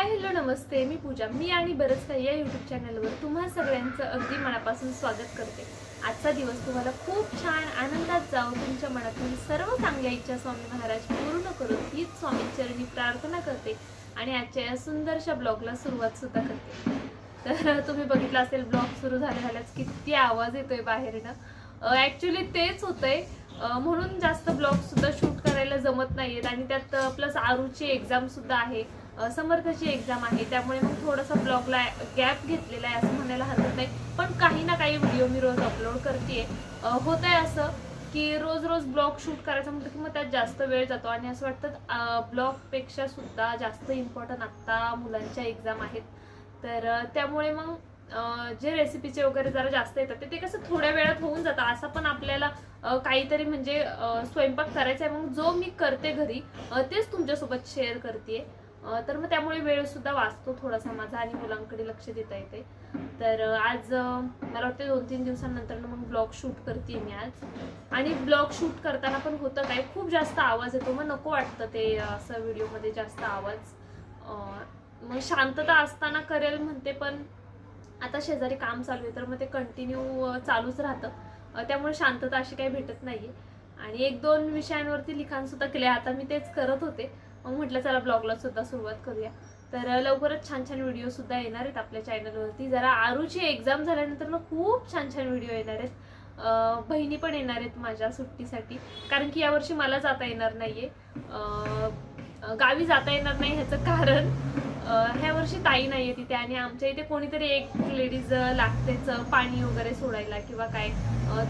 Hi hello नमस्ते. मी पूजा. मी आणि बरंच काही या यूट्यूब चॅनलवर तुम्हा सगळ्यांचं अगदी मनापासून स्वागत करते. आजचा दिवस तुम्हाला खूप छान आनंदात जावं तुमच्या मनातील सर्व चांगल्या इच्छा स्वामी महाराज पूर्ण करून हीच स्वामीचरणी प्रार्थना करते आणि आजच्या या सुंदरशा ब्लॉगला सुरुवात सुद्धा करते. तर तुम्ही बघितलं असेल ब्लॉग सुरू झाल्या झाल्याच किती आवाज येतोय बाहेरनं. ॲक्च्युली तेच होतंय. म्हणून जास्त ब्लॉग सुद्धा शूट करायला जमत नाहीयेत आणि त्यात प्लस आरूची एक्झाम सुद्धा आहे. समर्थाची एक्झाम आहे. त्यामुळे मग थोडासा ब्लॉगला गॅप घेतलेला आहे असं म्हणायला हरकत नाही. पण काही ना काही व्हिडिओ मी रोज अपलोड करते होत आहे असं की रोज रोज ब्लॉग शूट करायचं म्हटलं की मग त्यात जास्त वेळ जातो. आणि असं वाटतं ब्लॉगपेक्षा सुद्धा जास्त इम्पॉर्टंट आत्ता मुलांच्या एक्झाम आहेत. तर त्यामुळे मग जे रेसिपीचे वगैरे जरा जास्त येतात ते- ते कसं थोड्या वेळात होऊन जातं. असं पण आपल्याला काहीतरी म्हणजे स्वयंपाक करायचा आहे. मग जो मी करते घरी तेच तुमच्यासोबत शेअर करते तर मग त्यामुळे वेळ सुद्धा वाचतो थोडासा माझा आणि मुलांकडे लक्ष देता येते. तर आज मला वाटतं दोन तीन दिवसांनंतर मग ब्लॉग शूट करते मी आज. आणि ब्लॉग शूट करताना पण होतं काय खूप जास्त आवाज येतो. मग नको वाटतं ते असं व्हिडिओमध्ये जास्त आवाज. मग शांतता असताना करेल म्हणते पण आता शेजारी काम चालू आहे तर मग ते कंटिन्यू चालूच राहतं. त्यामुळे शांतता अशी काही भेटत नाही आणि एक दोन विषयांवरती लिखाणसुद्धा केले आता मी तेच करत होते. मग म्हटलं चला ब्लॉगला सुद्धा सुरुवात करूया. तर लवकरच छान छान व्हिडिओ सुद्धा येणार आहेत आपल्या चॅनलवरती जरा आरूची एक्झाम झाल्यानंतर ना खूप छान छान व्हिडिओ येणार आहेत. बहिणी पण येणार आहेत माझ्या सुट्टीसाठी. कारण की यावर्षी मला जाता येणार नाही आहे गावी जाता येणार नाही ह्याचं कारण. ह्या वर्षी ताई नाहीये तिथे आणि आमच्या इथे कोणीतरी एक लेडीज लागतेच पाणी वगैरे सोडायला किंवा काय.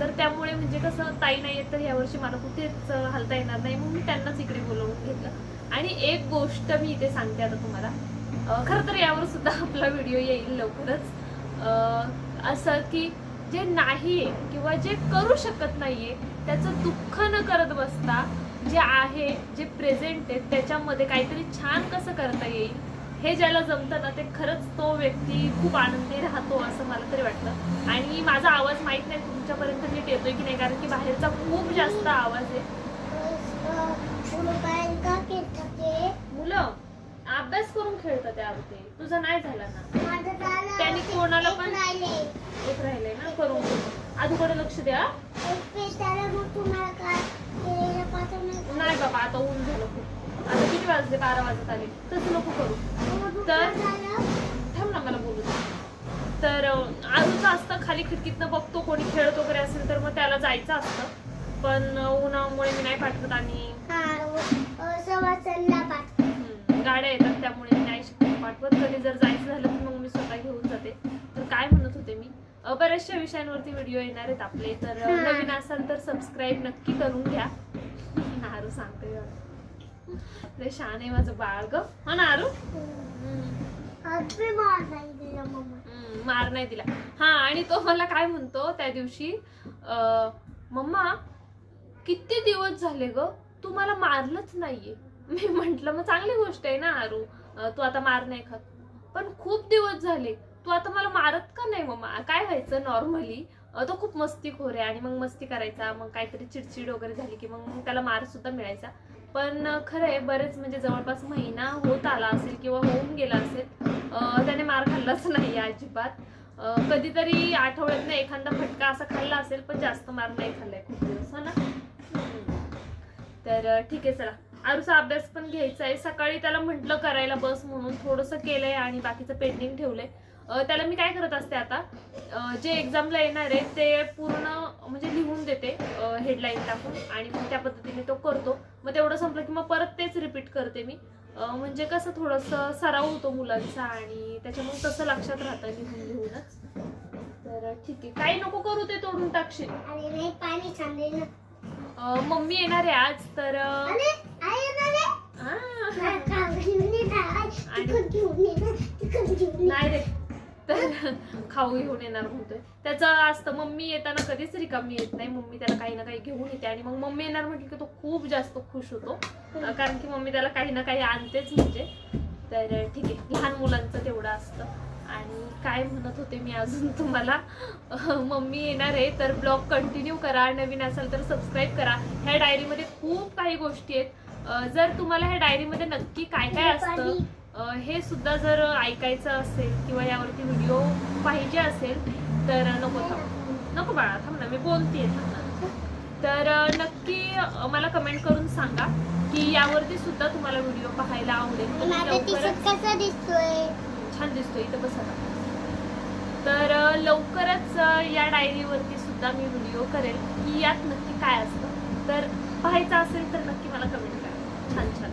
तर त्यामुळे म्हणजे कसं ताई नाहीये तर ह्या वर्षी मला कुठेच हलता येणार नाही. मग मी त्यांनाच इकडे बोलवून घेतलं. आणि एक गोष्ट मी इथे सांगते आता तुम्हाला. खरं तर यावर सुद्धा आपला व्हिडिओ येईल लवकरच. असं की जे नाहीये किंवा जे करू शकत नाहीये त्याचं दुःख न करत बसता जे आहे जे प्रेझेंट आहे त्याच्यामध्ये काहीतरी छान कसं करता येईल हे ज्याला जमतं ना ते खरंच तो व्यक्ती खूप आनंदी राहतो असं मला तरी वाटतं. आणि माझा आवाज माहीत नाही तुमच्यापर्यंत नीट येतोय की नाही कारण की बाहेरचा खूप जास्त आवाज आहे. मुलं अभ्यास करून खेळतात त्यावरती. तुझा नाही झाला ना? त्याने कोणाला पण- एक राहिले ना करून आधीकडे लक्ष द्या. नाही बाबा आता ऊन झालं खूप. आता किती वाजले? बारा वाजत आले. तसं नको करू. थांब ना मला बोलू. तर आजूचं असतं खाली खिडकीतनं बघतो कोणी खेळत वगैरे असेल तर मग त्याला जायचं असतं. पण उन्हामुळे मी नाही पाठवत आणि गाड्या येतात त्यामुळे मी नाही पाठवत. कधी जर जायचं झालं तर मग मी स्वतः घेऊन जाते. तर काय म्हणत होते मी? बऱ्याचशा विषयांवरती व्हिडिओ येणार आहेत आपले. तर. नवीन असाल तर सबस्क्राईब नक्की करून घ्या. नारू सांगते. लय छान आहे माझं बाळ ग. हा नारू मार नाही दिला. हा आणि तो मला काय म्हणतो त्या दिवशी मम्मा किती दिवस झाले ग? तू मला मारलंच नाहीये. मी म्हंटल मग चांगली गोष्ट आहे ना आरू? तू आता मार नाही खात. पण खूप दिवस झाले. तू आता मला मारत का नाही मम्मा? काय व्हायचं नॉर्मली? तो खूप मस्तीखोर आहे आणि मग मस्ती करायचा मग काहीतरी चिडचिड वगैरे झाली की मग त्याला मार सुद्धा मिळायचा. पण खरं आहे बरेच म्हणजे जवळपास महिना होत आला असेल किंवा होऊन गेला असेल त्याने मार खाल्लाच नाही अजिबात. कधीतरी आठवड्यातनं एखादा फटका असा खाल्ला असेल पण जास्त मार नाही खाल्लाय खूप दिवस हो ना? तर ठीक आहे चला. आरूचा अभ्यास पण घ्यायचा आहे सकाळी त्याला म्हटलं करायला बस म्हणून थोडंसं केलंय आणि बाकीचं पेंडिंग ठेवलंय. त्याला मी काय करत असते आता जे एक्झामला येणार आहे ते पूर्ण म्हणजे लिहून देते हेडलाईन टाकून आणि मग त्या पद्धतीने तो करतो. मग तेवढं संपलं की मग परत तेच रिपीट करते मी. म्हणजे कसं थोडंसं सराव होतो मुलांचा आणि त्याच्यामुळे तसं लक्षात राहतं लिहून लिहूनच. तर ठीक आहे. काही नको करू ते तोडून टाकशील. मम्मी येणार आहे आज तर नाही रे. तर खाऊ घेऊन येणार म्हणतोय. त्याचं असतं मम्मी येताना कधीच रिकामी येत नाही. मम्मी त्याला काही ना काही घेऊन येते आणि मग मम्मी येणार म्हटलं की तो खूप जास्त खुश होतो. कारण की मम्मी त्याला काही ना काही आणतेच म्हणजे. तर ठीक आहे लहान मुलांचं तेवढं असतं. आणि काय म्हणत होते मी अजून तुम्हाला? मम्मी येणार आहे तर ब्लॉग कंटिन्यू करा. नवीन असाल तर सबस्क्राईब करा. ह्या डायरीमध्ये खूप काही गोष्टी आहेत. जर तुम्हाला ह्या डायरीमध्ये नक्की काय काय असतं हे सुद्धा जर ऐकायचं असेल किंवा यावरती व्हिडिओ पाहिजे असेल तर नको थांब. नको बाळा थांब ना मी थांब ना. तर नक्की मला कमेंट करून सांगा की यावरती सुद्धा तुम्हाला व्हिडिओ पाहायला आवडेल. छान दिसतोय इथं बस तर लवकरच या डायरीवरती सुद्धा मी व्हिडिओ करेल की यात नक्की काय असतं. तर पाहायचं असेल तर नक्की मला कमेंट करा. छान छान.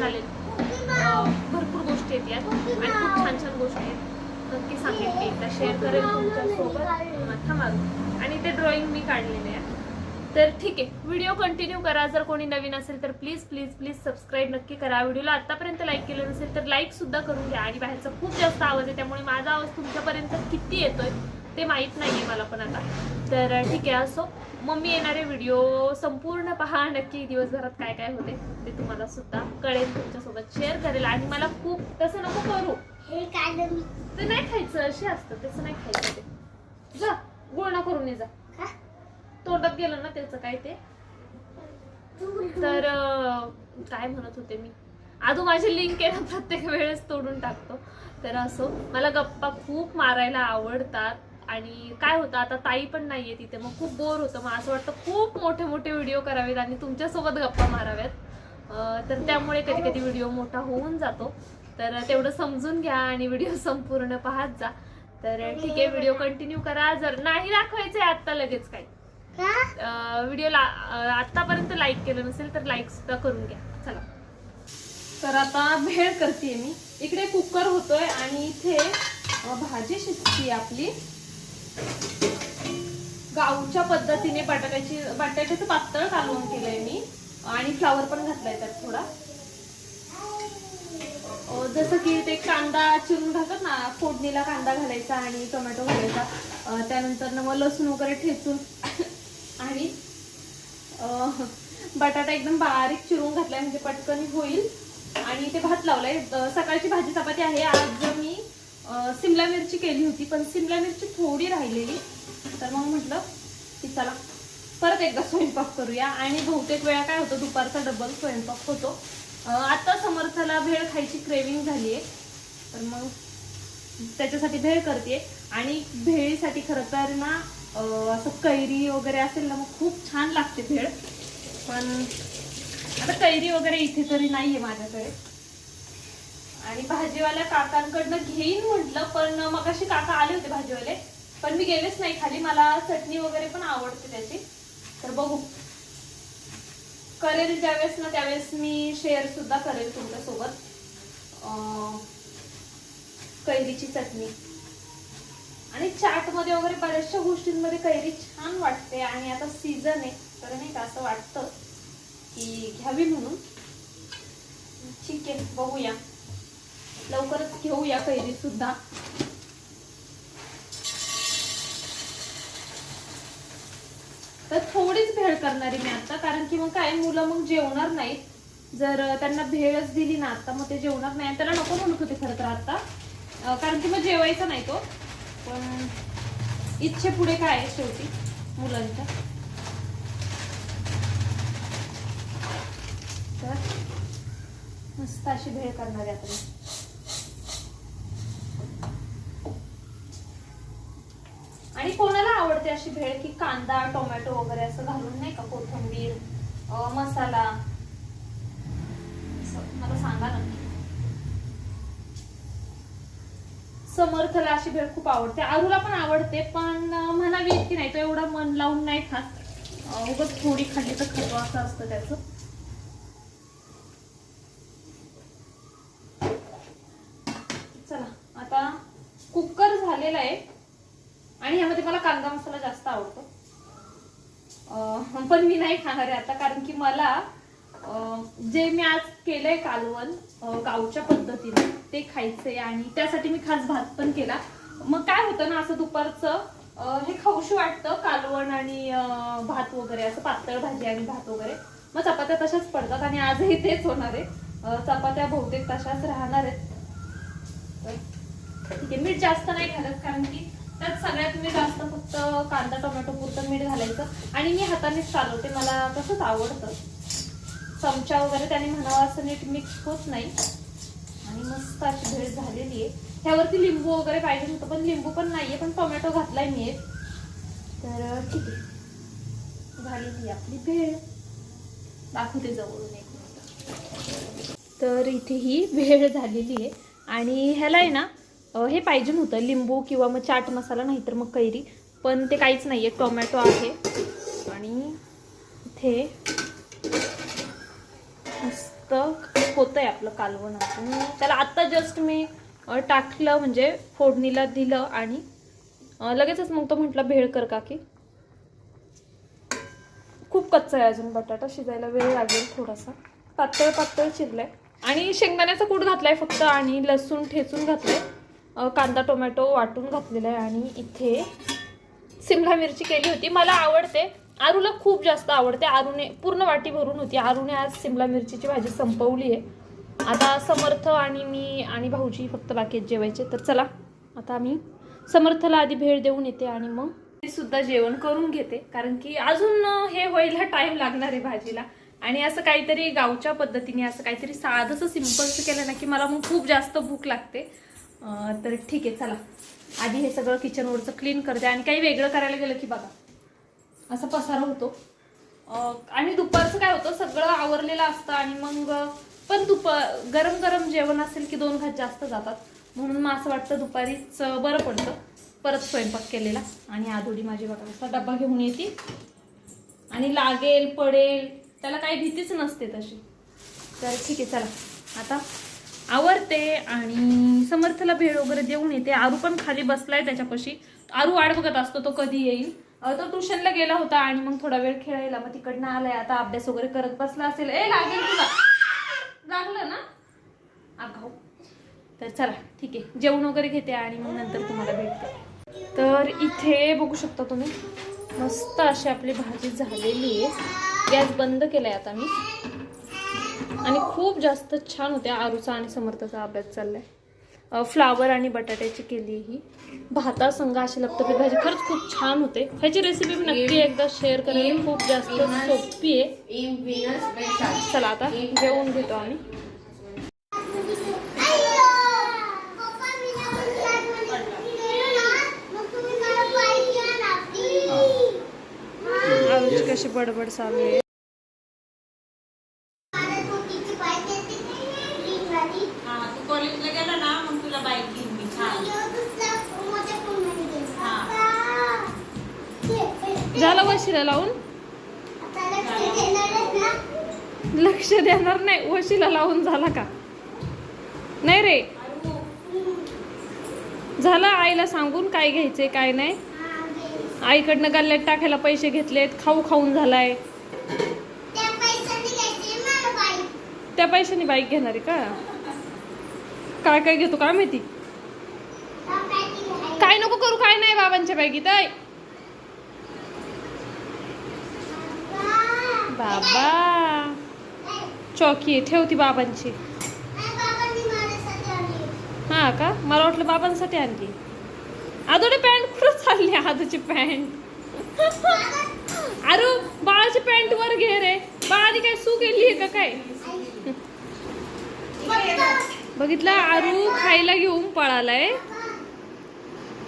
झाले चालेल भरपूर गोष्टी आहेत यात आणि खूप छान छान गोष्टी आहेत. नक्की सांगेन की एकदा शेअर करेल तुमच्यासोबत. थांबा आणि ते ड्रॉइंग मी काढलेले आहे तर ठीक आहे व्हिडिओ कंटिन्यू करा. जर कोणी नवीन असेल तर प्लीज प्लीज प्लीज सबस्क्राईब नक्की करा. व्हिडिओला आतापर्यंत लाईक केलं नसेल तर लाईक सुद्धा करून घ्या. आणि बाहेरचा खूप जास्त आवाज आहे त्यामुळे माझा आवाज तुमच्यापर्यंत किती येतोय ते माहीत नाही आहे मला पण आता. तर ठीक आहे असो. मम्मी येणारे व्हिडिओ संपूर्ण पहा नक्की दिवसभरात काय काय होते ते तुम्हाला सुद्धा कळेल तुमच्यासोबत शेअर करेल. आणि मला खूप तसं नको करू. हे मी? ते नाही खायचं असे असतं तसं नाही खायचं ते. जा गुळ ना करून ये जा? तोंडात गेलं ना त्याचं काय ते? तर काय म्हणत होते मी? आधू माझी लिंक आहे ना प्रत्येक वेळेस तोडून टाकतो. तर असो मला गप्पा खूप मारायला आवडतात. आणि काय होतं आता ताई पण नाहीये तिथे. मग खूप बोर होतं. मग असं वाटतं खूप मोठे मोठे व्हिडिओ करावेत आणि तुमच्यासोबत गप्पा माराव्यात. अं, तर त्यामुळे कधी कधी व्हिडिओ मोठा होऊन जातो. तर तेवढं समजून घ्या आणि व्हिडिओ संपूर्ण पाहत जा. तर ठीक आहे व्हिडिओ कंटिन्यू करा. जर नाही दाखवायचंय आत्ता लगेच काही का? व्हिडिओला आतापर्यंत लाईक केलं नसेल तर लाईक सुद्धा करून घ्या. चला. तर आता भेळ करते मी. इकडे कुकर होतोय आणि इथे भाजी शिजती आपली. गावच्या पद्धतीने बटाट्याची बटाट्याचं पातळ घालून केलंय मी. आणि फ्लावर पण घातलाय त्यात थोडा. जसं की ते कांदा चिरून घालतात ना फोडणीला कांदा घालायचा आणि टोमॅटो घालायचा. त्यानंतर मग लसूण वगैरे ठेचून आणि बटाटा एकदम बारीक चिरून घातलाय म्हणजे पटकन होईल. आणि ते भात लावलाय. सकाळची भाजी चपाती आहे. आज मी सिमला मिरची केली होती पण सिमला मिरची थोडी राहिलेली. तर मग म्हटलं की चला परत एकदा स्वयंपाक करूया. आणि बहुतेक वेळा काय होतं दुपारचा डबल स्वयंपाक होतो. आता समर्थाला भेळ खायची क्रेविंग झाली आहे तर मग त्याच्यासाठी भेळ करते आणि भेळीसाठी खरं तर ना असं कैरी वगैरे असेल ना मग खूप छान लागते भेळ. पण आता कैरी वगैरे इथे तरी नाही आहे माझ्याकडे. आणि भाजीवाल्या काकांकडनं घेईन म्हटलं पण मग अशी काका आले होते भाजीवाले पण मी गेलेच नाही खाली. मला चटणी वगैरे पण आवडते त्याची. तर बघू. करेल ज्यावेळेस ना त्यावेळेस मी शेअर सुद्धा करेल तुमच्यासोबत. कैरीची चटणी. आणि चाटमध्ये वगैरे बऱ्याचशा गोष्टींमध्ये कैरी छान वाटते आणि आता सीझन आहे तर नाही का असं वाटतं की घ्यावी म्हणून. ठीक आहे बघूया. लवकरच घेऊया कैरी सुद्धा. तर थोडीच भेळ करणार आहे मी आता कारण की मग काय मुलं मग जेवणार नाहीत. जर त्यांना भेळच दिली ना आता मग ते जेवणार नाही. त्याला नको म्हणत होते खरं तर आता? कारण की मग जेवायचा नाही तो. पण इच्छे पुढे काय आहे शेवटी मुलांच्या? तर मस्त अशी भेळ करणार आहे आता मी आणि कोणाला अशी भेळ की कांदा टोमॅटो वगैरे असं घालून नाही का कोथिंबीर मसाला? असं. मला सांगा नक्की समर्थला अशी भेळ खूप आवडते. आरूला पण आवडते पण म्हणावी की नाही तो एवढा मन लावून नाही खात. अं, उगाच थोडी खाल्ली तर खातो असं असतं त्याचं चला आता कुकर झालेला आहे आणि ह्यामध्ये मला कांदा मसाला जास्त आवडतो अं, पण मी नाही खाणार आहे आता कारण की मला जे मी आज केलंय कालवण गावच्या पद्धतीने ते खायचंय आणि त्यासाठी मी खास भात पण केला. मग काय होतं ना असं दुपारचं हे खाऊशी वाटतं कालवण आणि भात वगैरे असं पातळ भाजी आणि भात वगैरे. मग चपात्या तशाच पडतात आणि आजही तेच होणार आहे. चपात्या बहुतेक तशाच राहणार आहेत. ठीक आहे मीठ जास्त नाही घालत कारण की त्यात सगळ्यात मी जास्त फक्त कांदा टोमॅटो पुरतं मीठ घालायचं. आणि मी हातानेच चालवते मला तसंच आवडतं. चमचा वगैरे त्याने म्हणावं असं नीट मिक्स होत नाही. आणि मस्त अशी भेळ झालेली आहे. ह्यावरती लिंबू वगैरे पाहिजे होतं पण लिंबू पण नाहीये पण टोमॅटो घातलाय मी एक. तर ठीक आहे. झालेली आहे आपली भेळ. दाखवते जवळून एक मिनिट. तर इथे ही भेळ झालेली आहे. आणि ह्याला आहे ना हे पाहिजे होतं लिंबू किंवा मग चाट मसाला नाही तर मग कैरी. पण ते काहीच नाही आहे टोमॅटो आहे. आणि इथे मस्त होतंय आपलं कालवण त्याला आत्ता जस्ट मी टाकलं म्हणजे फोडणीला दिलं आणि लगेचच मग तो म्हटलं भेळ कर काकी. खूप कच्चा आहे अजून बटाटा. शिजायला वेळ लागेल थोडासा. पातळ पातळ शिजलाय आणि शेंगदाण्याचा कूट घातलाय फक्त आणि लसूण ठेचून घातलंय. कांदा टोमॅटो वाटून घातलेला आहे आणि इथे सिमला मिरची केली होती. मला आवडते. आरूला खूप जास्त आवडते. आरूने पूर्ण वाटी भरून होती. आरूने आज सिमला मिरचीची भाजी संपवली आहे. आता समर्थ आणि मी आणि भाऊजी फक्त बाकी जेवायचे. तर चला आता आम्ही समर्थला आधी भेट देऊन येते आणि मग मी सुद्धा जेवण करून घेते. कारण की अजून हे व्हायला टाइम लागणार आहे भाजीला. आणि असं काहीतरी गावच्या पद्धतीने असं काहीतरी साधंसं सिम्पलचं केलं ना की मला मग खूप जास्त भूक लागते. तर ठीक आहे चला. आधी हे सगळं किचनवरचं क्लीन करते. आणि काही वेगळं करायला गेलं की बघा. असा पसारा होतो. आणि दुपारचं काय होतं? सगळं आवरलेलं असतं आणि मग पण दुपार गरम गरम जेवण असेल की दोन घात जास्त जातात. म्हणून मग असं वाटतं दुपारीच बरं पडतं. परत स्वयंपाक केलेला. आणि आधोडी माझी बघा असा डब्बा घेऊन येते. आणि लागेल पडेल त्याला काही भीतीच नसते तशी. तर ठीक आहे चला. आता आवरते आणि समर्थला भेळ वगैरे देऊन येते. आरू पण खाली बसलाय त्याच्यापाशी. आरू वाट बघत असतो तो कधी येईल. तो ट्युशनला गेला होता आणि मग थोडा वेळ खेळायला मग तिकडनं आलाय. आता अभ्यास वगैरे करत बसला असेल. ए लागेल तुला. लागलं ना? अगाऊ तर चला ठीक आहे. जेवण वगैरे घेते आणि मग नंतर तुम्हाला भेटते तर इथे बघू शकता तुम्ही मस्त अशी आपली भाजी झालेली आहे. गॅस बंद केलाय आता मी. आणि खूप जास्त छान होत्या आरूचा आणि समर्थाचा अभ्यास चाललाय. फ्लावर आणि बटाट्याची केली ही. भाता संघ अशी लपतपीत भाजी खरंच खूप छान होते. ह्याची रेसिपी मी नक्की एकदा शेअर करेन खूप जास्त सोपी आहे. चला आता जेवून घेतो आम्ही. आरूची कशी बडबड चालू आहे मला मोठीची पाय देते ग्रीन वाली हा तू कॉलेजला गेला ना मग तुला बाईक घेऊन मी छान दुसरा मोठ्या फोनमध्ये गेलो हा. पप्पा, ते- ते- झालं वशिला लावून? लक्ष देणार नाही. वशीला लावून झाला का? नाही रे. झालं आईला सांगून काय घ्यायचंय काय नाही. आईकडनं गल्ल्यात टाकायला पैसे घेतलेत. खाऊ खाऊन झालाय. त्या पैशाने बाईक त्या पैशाने बाईक घेणार आहे का? काय काय घेतो काय माहिती. काय नको करू काय नाही बाबांच्या बॅगीत बाबा. चौकी ठेवती बाबांची. हां हा का? मला वाटलं बाबांसाठी आणली. आदोडे पॅन्ट कुठं चालली आदूची पॅन्ट? अरे बाळाची पॅन्ट वर घे रे. बाळाने काय सू गेली आहे का काय? बघितलं आरू खायला घेऊन पळालाय.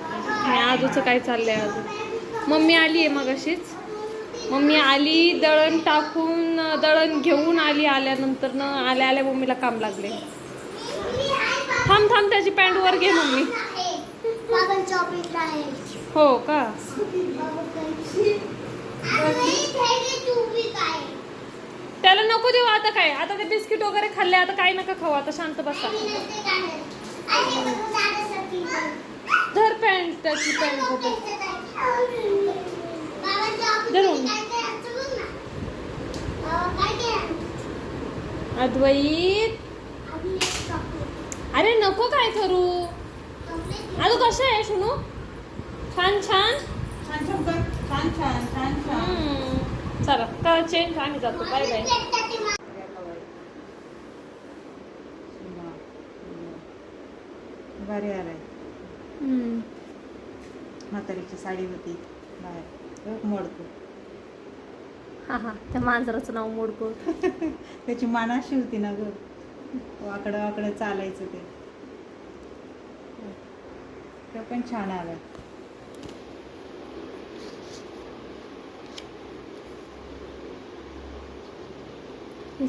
आणि आजूचं काय चाललंय अजून? मम्मी आली आहे मग अशीच मग मी आली दळण टाकून दळण घेऊन आली आल्यानंतर न आल्या आल्या मम्मीला काम लागले. थांब थांब त्याची पॅन्ट वर घे मम्मी. हो का? त्याला नको देऊ आता काय? आता ते बिस्किट वगैरे खाल्ले आता काय नका खाऊ आता शांत बसा. धर पॅन्ट त्याची पॅन्ट. अद्वैत. अरे नको काय करू. अगं कशा आहे शुनू? छान छान. चला का चेंज आम्ही जातो. बाय बाय भारी आलाय. म्हातारीची साडी होती. बाहेर. मोडतो. हा हा. त्या मांजराचं नाव मोडको त्याची मान अशी होती ना ग. वाकडं वाकडं चालायचं ते. ते पण छान आलं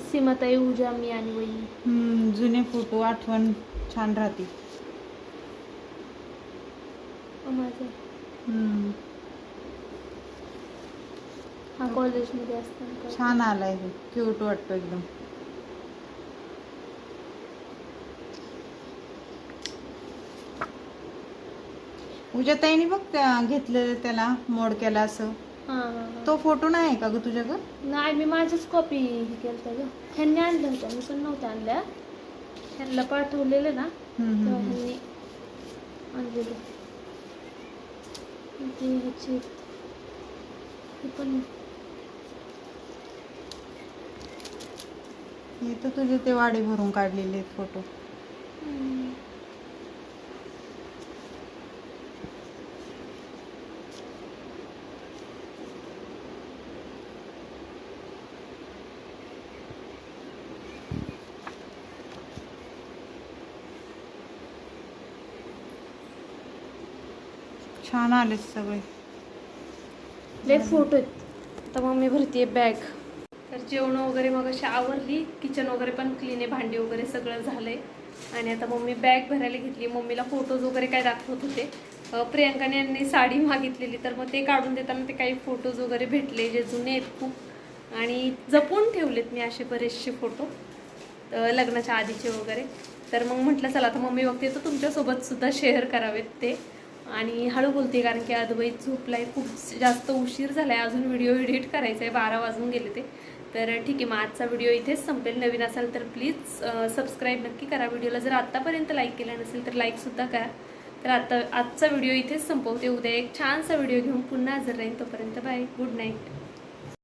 सीमाताई उजा मी आणि हम्म, जुने फोटो आठवण छान राहते. माझं. हम्म, हा कॉलेजमध्ये असताना छान आलाय हे. क्यूट वाटतो एकदम. उद्या ताईने बघ त्या- घेतलेलं त्याला मोड केला असं. हा हा हा. तो फोटो नाही आहे का ग तुझ्याकडं नाही मी माझीच कॉपी हे केलं ग. ह्यांनी आणल्या होत्या मी पण नव्हत्या आणल्या. ह्यांना पाठवलेलं ना हम्म, तेव्हा हम्म, ह्यांनी आणलेलं. ते ह्याचे हे पण हे तर तुझे ते वाडे भरून काढलेले आहेत फोटो छान आले सगळे. लय फोटो आहेत. आता मग मी भरतीये बॅग जेवण वगैरे मग अशी आवरली. किचन वगैरे पण क्लीन आहे भांडी वगैरे सगळं झालंय. आणि आता मम्मी बॅग भरायला घेतली. मम्मीला फोटोज वगैरे काय दाखवत होते. प्रियांकाने यांनी साडी मागितलेली तर मग ते काढून देताना ते काही फोटोज वगैरे भेटले जे जुने आहेत खूप. आणि जपून ठेवलेत मी असे बरेचसे फोटो लग्नाच्या आधीचे वगैरे. तर मग म्हटलं चला आता मम्मी बघते तर तुमच्यासोबत सुद्धा शेअर करावेत ते. आणि हळू बोलते कारण की अद्वैत झोपलाय खूप जास्त उशीर झाला आहे अजून व्हिडिओ एडिट करायचा आहे बारा वाजून गेले ते. तर ठीक आहे मग आजचा व्हिडिओ इथेच संपेल. नवीन असाल तर प्लीज सबस्क्राईब नक्की करा व्हिडिओला जर आत्तापर्यंत लाईक केला नसेल तर लाईकसुद्धा करा. तर आत्ता आजचा व्हिडिओ इथेच संपवते. उद्या एक छानसा व्हिडिओ घेऊन पुन्हा हजर राहीन तोपर्यंत बाय गुड नाईट